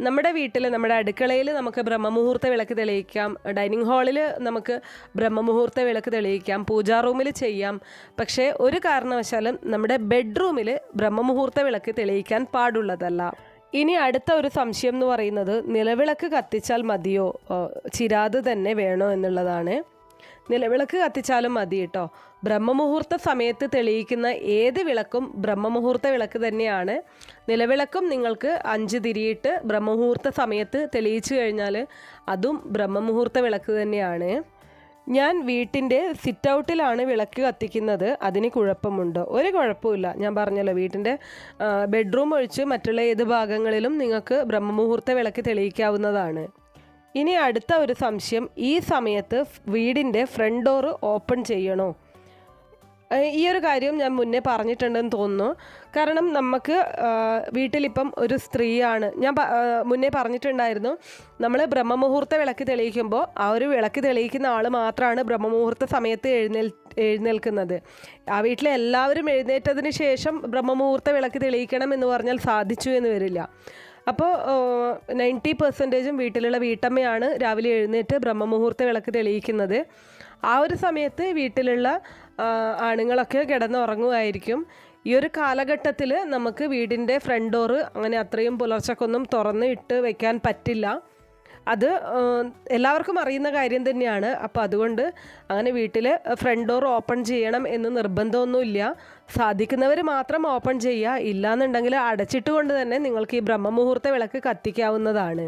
നമ്മുടെ വീട്ടിൽ നമ്മുടെ അടുക്കളയിൽ നമുക്ക് ബ്രഹ്മമുഹൂർത്ത വിളക്ക് തെളിയിക്കാം. ഡൈനിങ് ഹാളിൽ നമുക്ക് ബ്രഹ്മമുഹൂർത്ത വിളക്ക് തെളിയിക്കാം. പൂജാ റൂമിൽ ചെയ്യാം. പക്ഷേ ഒരു കാരണവശാലും നമ്മുടെ ബെഡ്റൂമിൽ ബ്രഹ്മമുഹൂർത്ത വിളക്ക് തെളിയിക്കാൻ പാടുള്ളതല്ല. ഇനി അടുത്ത ഒരു സംശയം എന്ന് പറയുന്നത് നിലവിളക്ക് കത്തിച്ചാൽ മതിയോ? ചിരാത് തന്നെ വേണോ എന്നുള്ളതാണ്. നിലവിളക്ക് കത്തിച്ചാലും മതി കേട്ടോ ബ്രഹ്മമുഹൂർത്ത സമയത്ത് തെളിയിക്കുന്ന ഏത് വിളക്കും ബ്രഹ്മമുഹൂർത്ത വിളക്ക് തന്നെയാണ്. നിലവിളക്കും നിങ്ങൾക്ക് അഞ്ച് തിരിയിട്ട് ബ്രഹ്മമുഹൂർത്ത സമയത്ത് തെളിയിച്ചു കഴിഞ്ഞാൽ അതും ബ്രഹ്മമുഹൂർത്ത വിളക്ക് തന്നെയാണ്. ഞാൻ വീട്ടിന്റെ സിറ്റ് ഔട്ടിലാണ് വിളക്ക് കത്തിക്കുന്നത്. അതിന് കുഴപ്പമുണ്ടോ. ഒരു കുഴപ്പമില്ല ഞാൻ പറഞ്ഞല്ലോ വീട്ടിന്റെ ബെഡ്റൂം ഒഴിച്ച് മറ്റുള്ള ഏത് ഭാഗങ്ങളിലും നിങ്ങൾക്ക് ബ്രഹ്മമുഹൂർത്ത വിളക്ക് തെളിയിക്കാവുന്നതാണ്. ഇനി അടുത്ത ഒരു സംശയം ഈ സമയത്ത് വീടിന്റെ ഫ്രണ്ട് ഡോറ് ഓപ്പൺ ചെയ്യണോ? ഈ ഒരു കാര്യം ഞാൻ മുന്നേ പറഞ്ഞിട്ടുണ്ടെന്ന് തോന്നുന്നു. കാരണം നമുക്ക് വീട്ടിലിപ്പം ഒരു സ്ത്രീയാണ്. ഞാൻ മുന്നേ പറഞ്ഞിട്ടുണ്ടായിരുന്നു നമ്മൾ ബ്രഹ്മമുഹൂർത്ത വിളക്ക് തെളിയിക്കുമ്പോൾ ആ ഒരു വിളക്ക് തെളിയിക്കുന്ന ആൾ മാത്രമാണ് ബ്രഹ്മമുഹൂർത്ത സമയത്ത് എഴുന്നേൽ എഴുന്നേൽക്കുന്നത്. ആ വീട്ടിലെ എല്ലാവരും എഴുന്നേറ്റതിന് ശേഷം ബ്രഹ്മമുഹൂർത്ത വിളക്ക് തെളിയിക്കണം എന്ന് പറഞ്ഞാൽ സാധിച്ചു എന്ന് വരില്ല. അപ്പോൾ നയന്റി പെർസെന്റേജും വീട്ടിലുള്ള വീട്ടമ്മയാണ് രാവിലെ എഴുന്നേറ്റ് ബ്രഹ്മമുഹൂർത്ത വിളക്ക് തെളിയിക്കുന്നത്. ആ ഒരു സമയത്ത് വീട്ടിലുള്ള ആണുങ്ങളൊക്കെ കിടന്നുറങ്ങുമായിരിക്കും. ഈ ഒരു കാലഘട്ടത്തിൽ നമുക്ക് വീടിന്റെ ഫ്രണ്ട് ഡോറ് അങ്ങനെ അത്രയും പുലർച്ചക്കൊന്നും തുറന്ന് ഇട്ട് വെക്കാൻ പറ്റില്ല. അത് എല്ലാവർക്കും അറിയുന്ന കാര്യം തന്നെയാണ്. അപ്പോൾ അതുകൊണ്ട് അങ്ങനെ വീട്ടിൽ ഫ്രണ്ട് ഡോർ ഓപ്പൺ ചെയ്യണം എന്ന് നിർബന്ധമൊന്നുമില്ല. സാധിക്കുന്നവർ മാത്രം ഓപ്പൺ ചെയ്യുക. ഇല്ലാന്നുണ്ടെങ്കിൽ അടച്ചിട്ട് കൊണ്ട് തന്നെ നിങ്ങൾക്ക് ഈ ബ്രഹ്മമുഹൂർത്ത വിളക്ക് കത്തിക്കാവുന്നതാണ്.